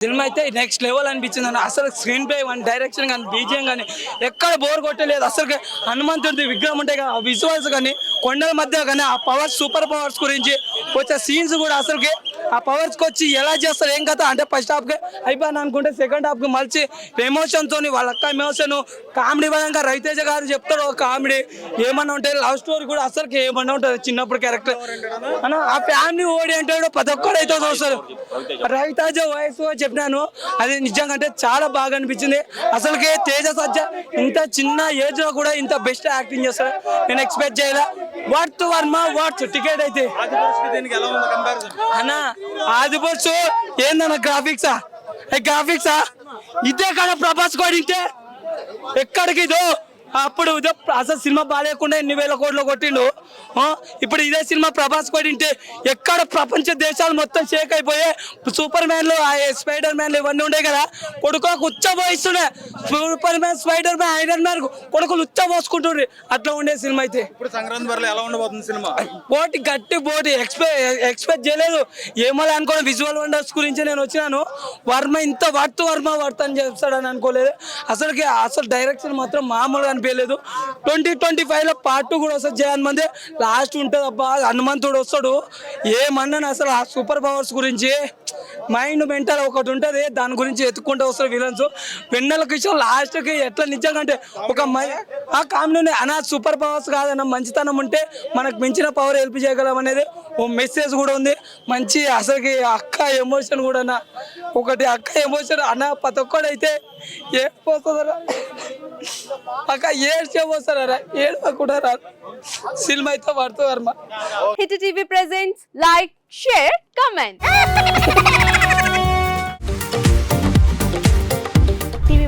Cinema అయితే next level అనిపించింది అన్న. అసలు స్క్రీన్ ప్లే కానీ డైరెక్షన్ కానీ బీజియం కానీ ఎక్కడ బోర్ కొట్టలేదు. అసలు హనుమంతుడి విగ్రహం ఉంటాయి కదా ఆ విజువల్స్ కానీ కొండల మధ్య కానీ ఆ పవర్స్ సూపర్ పవర్స్ గురించి వచ్చే సీన్స్ కూడా అసలుకి ఆ పవర్స్కి వచ్చి ఎలా చేస్తారు ఏం కదా అంటే ఫస్ట్ హాఫ్ అయిపోయాను అనుకుంటే సెకండ్ హాఫ్ మలిచి ఎమోషన్ తోని వాళ్ళ అక్క ఎమోషన్ కామెడీ పరంగా రవితేజ గారు చెప్తారు ఒక కామెడీ ఏమన్నా ఉంటే లవ్ స్టోరీ కూడా అసలుకి ఏమన్నా ఉంటుంది చిన్నప్పుడు క్యారెక్టర్ ఆ ఫ్యామిలీ ఓడి అంటాడు ప్రతి ఒక్కడు అయితే చూస్తారు. రవితేజ వయసు చెప్పినాను. అది నిజంగా అంటే చాలా బాగా అనిపించింది. అసలుకి తేజ సజ్జ ఇంత చిన్న ఏజ్లో కూడా ఇంత బెస్ట్ యాక్టింగ్ చేస్తాడు. నేను ఎక్స్పెక్ట్ చేయలే. వాట్ వర్మ వాట్ టికెట్ అయితే. అన్న ఆది బస్సు ఏందన్న గ్రాఫిక్సా ఏ గ్రాఫిక్సా ఇదే కదా ప్రభాస్ కొడితే ఎక్కడికి ఇదో? అప్పుడు ఇదో అసలు సినిమా బాగాలేకుండా ఎన్ని వేల కోట్లు కొట్టిండు? ఆ, ఇప్పుడు ఇదే సినిమా ప్రభాస్ కొడింటే ఎక్కడ ప్రపంచ దేశాలు మొత్తం షేక్ అయిపోయి సూపర్ మ్యాన్లు స్పైడర్ మ్యాన్లు ఇవన్నీ ఉండే కదా. కొడుకు ఉచ్చబోయిస్తుండే Superman spider man Iron Man కొడుకులు ఉచ్చబోసుకుంటుండ్రి అట్లా ఉండే సినిమా అయితే. ఇప్పుడు సంక్రాంతి బరిలో ఎలా ఉండబోతుంది సినిమా? పోటీ గట్టి పోటీ. ఎక్స్పెక్ట్ ఎక్స్పెక్ట్ చేయలేదు. ఏమో అనుకోని విజువల్ వండర్స్ గురించి నేను వచ్చినాను. వర్మ ఇంత వర్త్ వర్మ వర్త్ అని చెప్తాడని అనుకోలేదు. అసలుకి అసలు డైరెక్షన్ మాత్రం మామూలుగా అనిపించలేదు. ట్వంటీ ట్వంటీ ఫైవ్లో పార్ట్ టూ కూడా వస్తుంది జగన్ మంది. లాస్ట్ ఉంటుంది అబ్బా హనుమంతుడు వస్తాడు. ఏమన్నాను అసలు ఆ సూపర్ పవర్స్ గురించి? మైండ్ మెంటల్ ఒకటి ఉంటుంది. దాని గురించి ఎత్తుకుంటూ వస్తారు విలన్స్ వెన్నెల కిషోర్ లాస్ట్కి ఎట్లా నిజంగా అంటే ఒక ఆ కామెడీ అనా సూపర్ పవర్స్ కాదన్న మంచితనం ఉంటే మనకు మించిన పవర్ హెల్ప్ చేయగలం అనేది ఓ మెసేజ్ కూడా ఉంది. మంచి అసలుకి అక్క ఎమోషన్ కూడా అన్న. ఒకటి అక్క ఎమోషన్ అన్న ప్రతి ఒక్కడైతే ఏడిపోతుందరా. అక్క ఏడ్చేపోతారా ఏడవకుండా రా సినిమా అయితే పడుతుంది Varma. Hit TV presents like share comment